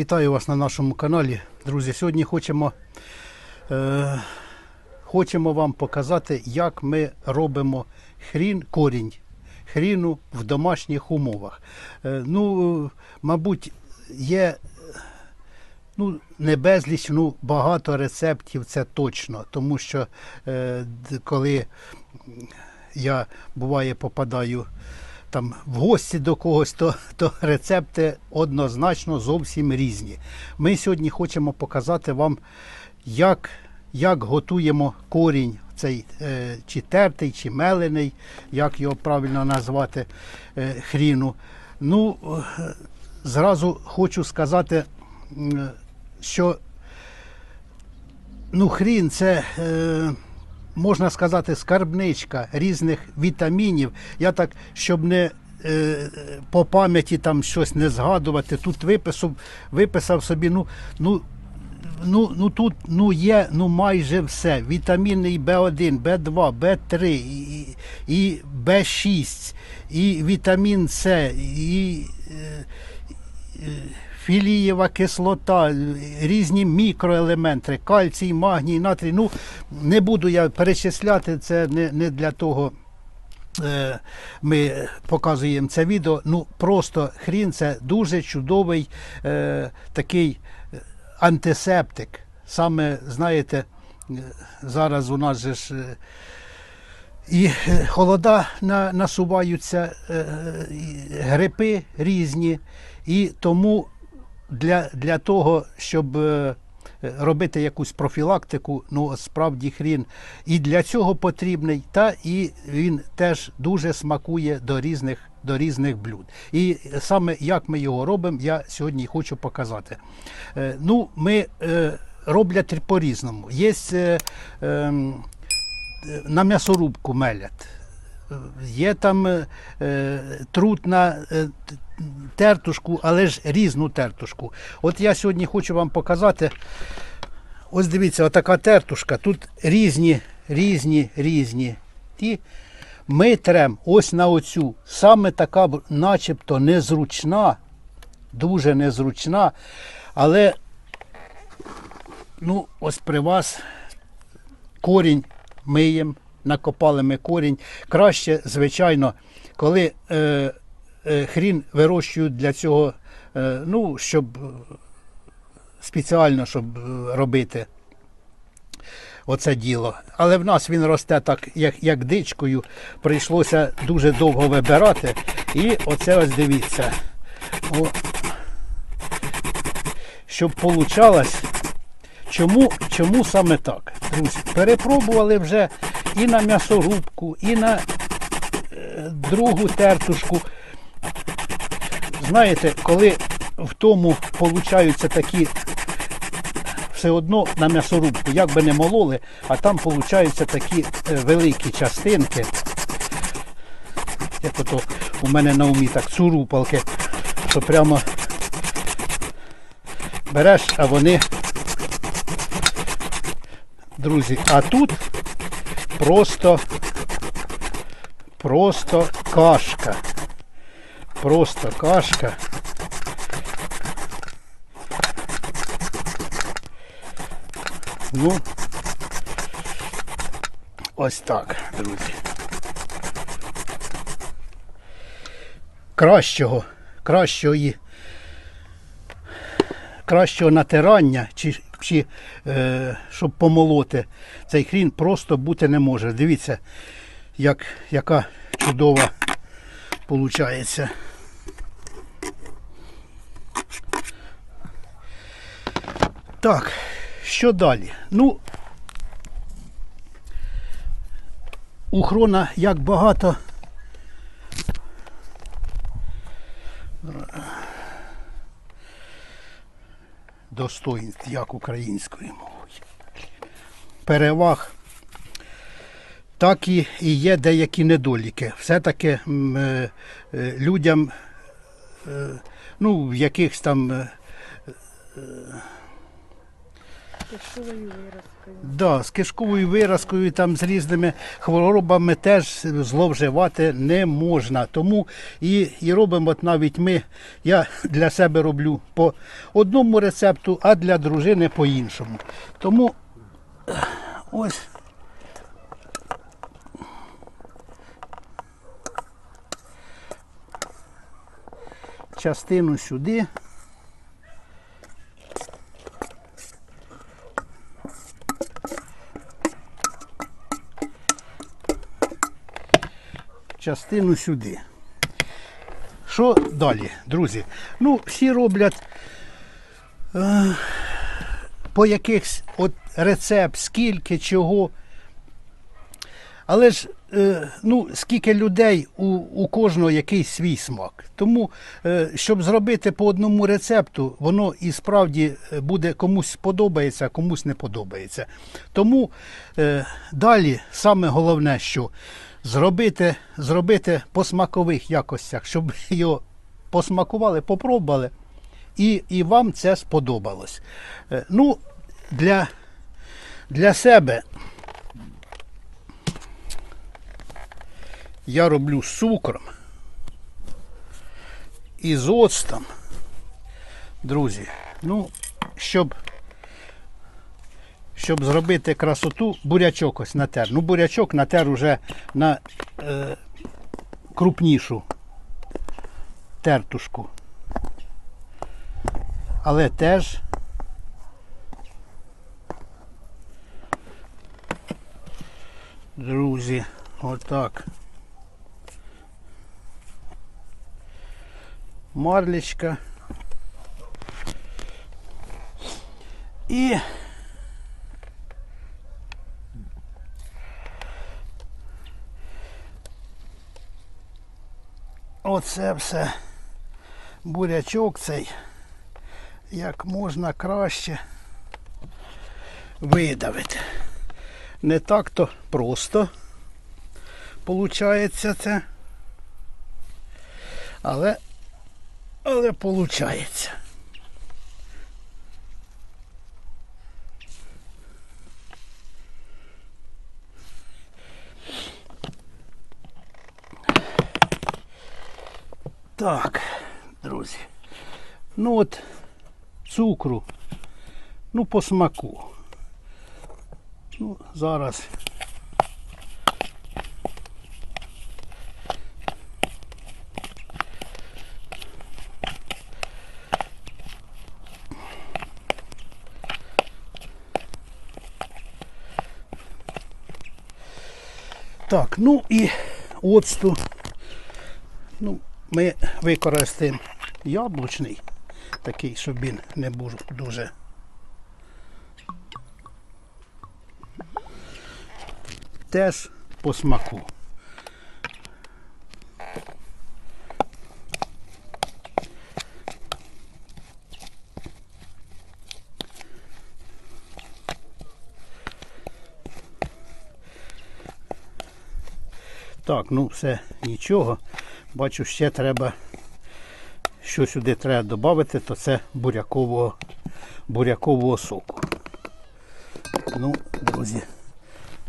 Вітаю вас на нашому каналі. Друзі, сьогодні хочемо, е, хочемо вам показати, як ми робимо хрін, корінь хріну в домашніх умовах. Е, ну, мабуть, є ну, не безліч, ну, багато рецептів, це точно. Тому що е, коли я буває попадаю там в гості до когось, то, то рецепти однозначно зовсім різні. Ми сьогодні хочемо показати вам, як, як готуємо корінь цей е, чи тертий, чи мелений, як його правильно назвати, е, хріну. Ну, е, зразу хочу сказати, що ну, хрін це. Е, можна сказати, скарбничка різних вітамінів. Я так, щоб не е, по пам'яті там щось не згадувати, тут виписав, виписав собі, ну, ну, ну, ну тут ну, є ну, майже все. Вітаміни і В1, В2, В3, і, і В6, і вітамін С, і. е, філієва кислота, різні мікроелементи, кальцій, магній, натрій. Ну, не буду я перечисляти, це не, не для того. е, Ми показуємо це відео. Ну просто хрін це дуже чудовий е, такий антисептик. Саме, знаєте, е, зараз у нас же ж е, і холода на, насуваються, е, грипи різні. І тому для, для того, щоб е, робити якусь профілактику, ну справді хрін і для цього потрібний, та і він теж дуже смакує до різних, до різних блюд. І саме як ми його робимо, я сьогодні хочу показати. Е, Ну, ми е, роблять по-різному. Є е, ем, на м'ясорубку мелять. Є там е, е, труд на е, тертушку, але ж різну тертушку. От я сьогодні хочу вам показати. Ось дивіться, отака тертушка. Тут різні, різні, різні. Ті ми трем ось на оцю. Саме така, начебто, незручна, дуже незручна. Але, ну, ось при вас корінь миємо, накопали ми корінь. Краще, звичайно, коли е, е, хрін вирощують для цього, е, ну, щоб е, спеціально щоб е, робити оце діло. Але в нас він росте так, як, як дичкою. Прийшлося дуже довго вибирати. І оце ось дивіться. О, щоб получалось. Чому, чому саме так? Друзі, перепробували вже і на м'ясорубку, і на е, другу тертушку. Знаєте, коли в тому получаються такі все одно на м'ясорубку, як би не мололи, а там получаються такі е, великі частинки. Як ото у мене на умі так цурупалки, що прямо береш, а вони Друзі, а тут просто, просто кашка. Просто кашка. Ну, ось так, друзі. Кращого, кращої кращого натирання, чи, чи е, щоб помолоти цей хрін, просто бути не може. Дивіться, як, яка чудова виходить. Так, що далі? Ну, у хрона як багато достоїнств, як української мовою. Переваг, так і, і є деякі недоліки. Все-таки е, е, людям, е, ну, в якихось там Кишковою виразкою. Да, з кишковою виразкою, там з різними хворобами теж зловживати не можна. Тому і, і робимо от навіть ми. Я для себе роблю по одному рецепту, а для дружини по іншому. Тому ось. Частину сюди. Частину сюди. Що далі, друзі? Ну, всі роблять е, по якихось от рецепт, скільки, чого. Але ж е, ну, скільки людей у, у кожного якийсь свій смак. Тому, е, щоб зробити по одному рецепту, воно і справді е, буде комусь сподобається, а комусь не подобається. Тому е, далі саме головне, що зробити, зробити по смакових якостях, щоб його посмакували, попробували, і, і вам це сподобалось. Е, ну, для, для себе я роблю з цукром і з оцтом. Друзі, ну, щоб, щоб зробити красоту, бурячок ось натер. Ну, бурячок натер уже на е, крупнішу тертушку. Але теж друзі, отак. марлечка. І оце все бурячок цей як можна краще видавити. Не так-то просто получається це. Але але виходить. Так, друзі. Ну от цукру. Ну, по смаку. Ну, зараз. Так, ну і оцту. Ну, ми використаємо яблучний, такий, щоб він не був дуже. Теж по смаку. Так, ну все, нічого. Бачу, ще треба, що сюди треба додати, то це бурякового, бурякового соку. Ну, друзі,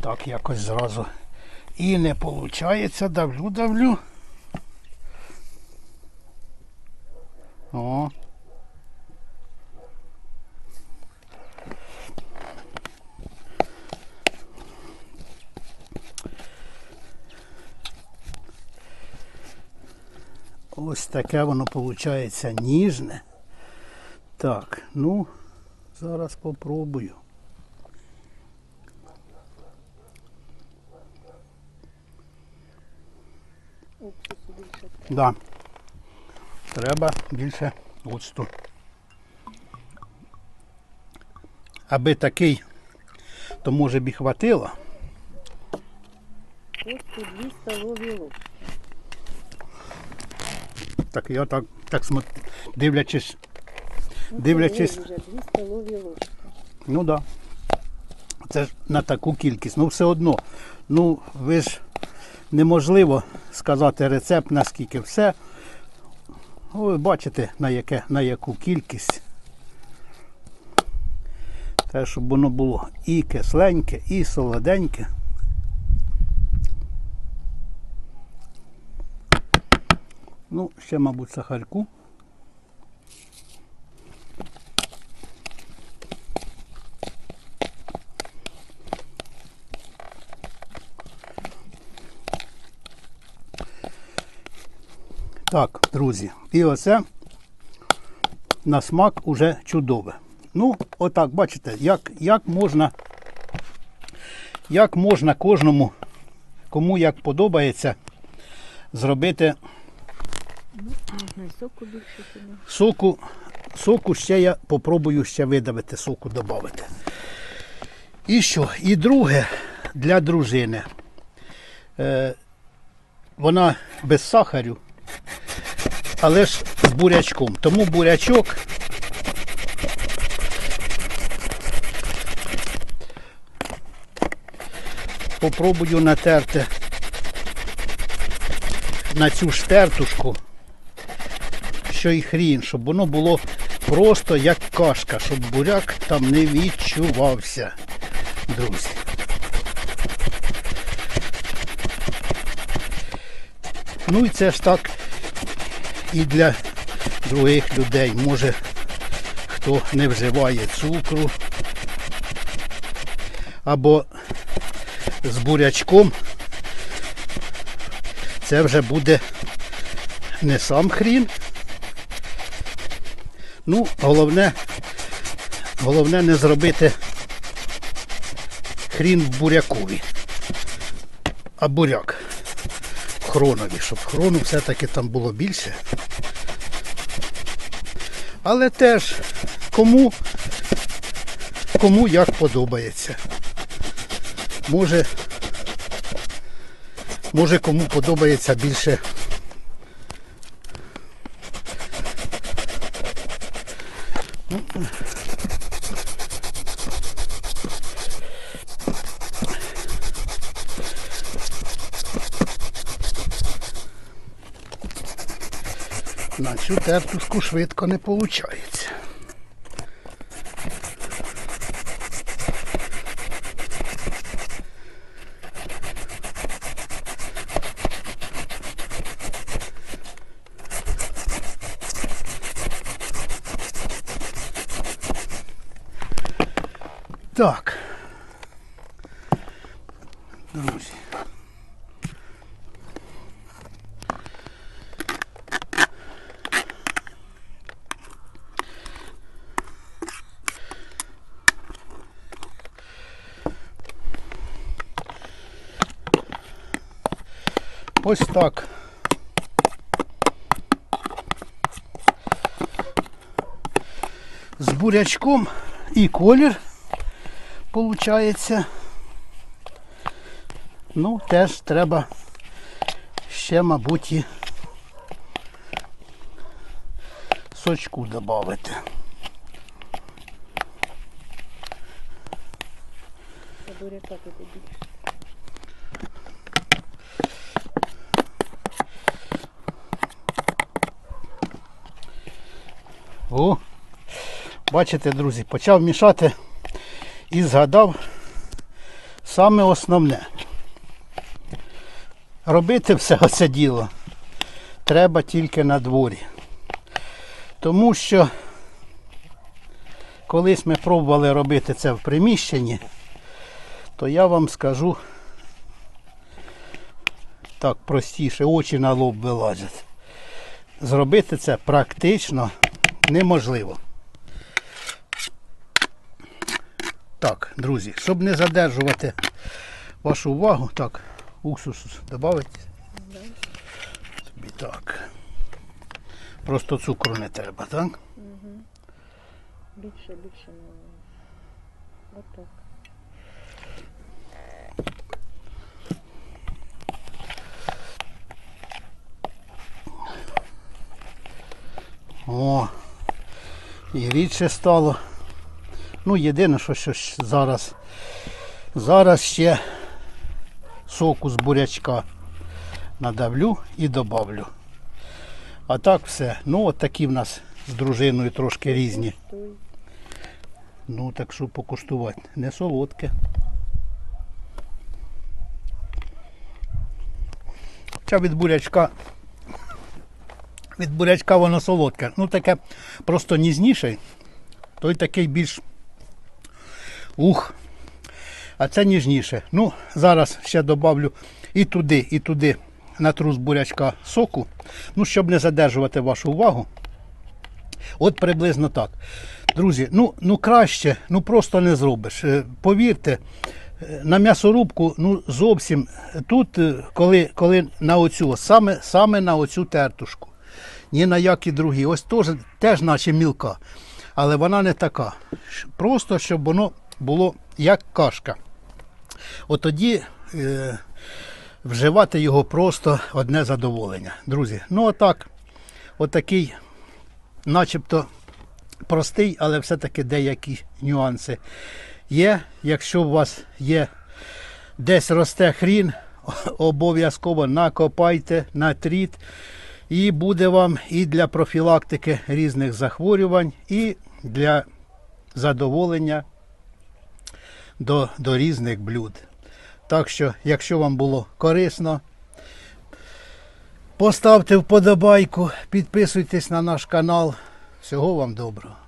так якось зразу і не виходить. Давлю, давлю. О. Ось таке воно виходить ніжне. Так, ну, зараз. Уксусу. Да. Треба більше оцту. Аби такий, то може б і хватило. Оцту 2 столові ложки. Так я так, так смо- дивлячись. Ну, Дивлячись. вже 2 столові ложки. Ну так. Да. Це ж на таку кількість. Ну все одно. Ну, ви ж неможливо сказати рецепт, наскільки все. Ну, Ви бачите, на, яке, на яку кількість. Те, щоб воно було і кисленьке, і солоденьке. Ну, ще, мабуть, сахарку. Так, друзі, і оце на смак уже чудове. Ну, отак, бачите, як, як можна, як можна кожному, кому як подобається, зробити соку більше соку. Соку ще я попробую ще видавити, соку додати. І що? І друге для дружини. Е, вона без сахарю, але ж з бурячком. Тому бурячок попробую натерти на цю штертушку що й хрін, щоб воно було просто як кашка, щоб буряк там не відчувався, друзі. Ну і це ж так і для других людей. Може хто не вживає цукру або з бурячком. Це вже буде не сам хрін, Ну, головне, головне не зробити хрін в бурякові. А буряк в хронові, щоб хрону все-таки там було більше. Але теж кому, кому як подобається. Може, може кому подобається більше На цю тертушку швидко не виходить. Так. Друзі. Ось так. З бурячком і колір получається. Ну, теж треба ще, мабуть, і сочку додати. Буряка туди більше. О, бачите, друзі, почав мішати і згадав саме основне. Робити все це діло треба тільки на дворі. Тому що колись ми пробували робити це в приміщенні, то я вам скажу так простіше, очі на лоб вилазять. Зробити це практично неможливо. Так, друзі, щоб не задержувати вашу увагу, так, уксус додати. Собі так. Просто цукру не треба, так? Більше, більше не. Отак. О, і рідше стало. Ну, єдине, що, що зараз. Зараз ще соку з бурячка надавлю і добавлю. А так все. Ну, от такі в нас з дружиною трошки різні. Ну, так що покуштувати. Не солодке. Хоча від бурячка. Від бурячка воно солодке. Ну, таке просто ніжніше. Той такий більш. Ух. А це ніжніше. Ну, зараз ще добавлю і туди, і туди натру з бурячка соку. Ну, щоб не задержувати вашу увагу. От приблизно так. Друзі, ну, ну краще, ну просто не зробиш. Е, Повірте, е, на м'ясорубку, ну зовсім тут, е, коли, коли на оцю, саме, саме на оцю тертушку. Ні на які другі. Ось теж, теж наче мілка. Але вона не така. Просто щоб воно було як кашка. От тоді е, вживати його просто одне задоволення. Друзі, ну отак, отакий начебто простий, але все-таки деякі нюанси є. Якщо у вас є десь росте хрін, обов'язково накопайте, натріть. І буде вам і для профілактики різних захворювань, і для задоволення до, до різних блюд. Так що, якщо вам було корисно, Поставте вподобайку, підписуйтесь на наш канал. Всього вам доброго.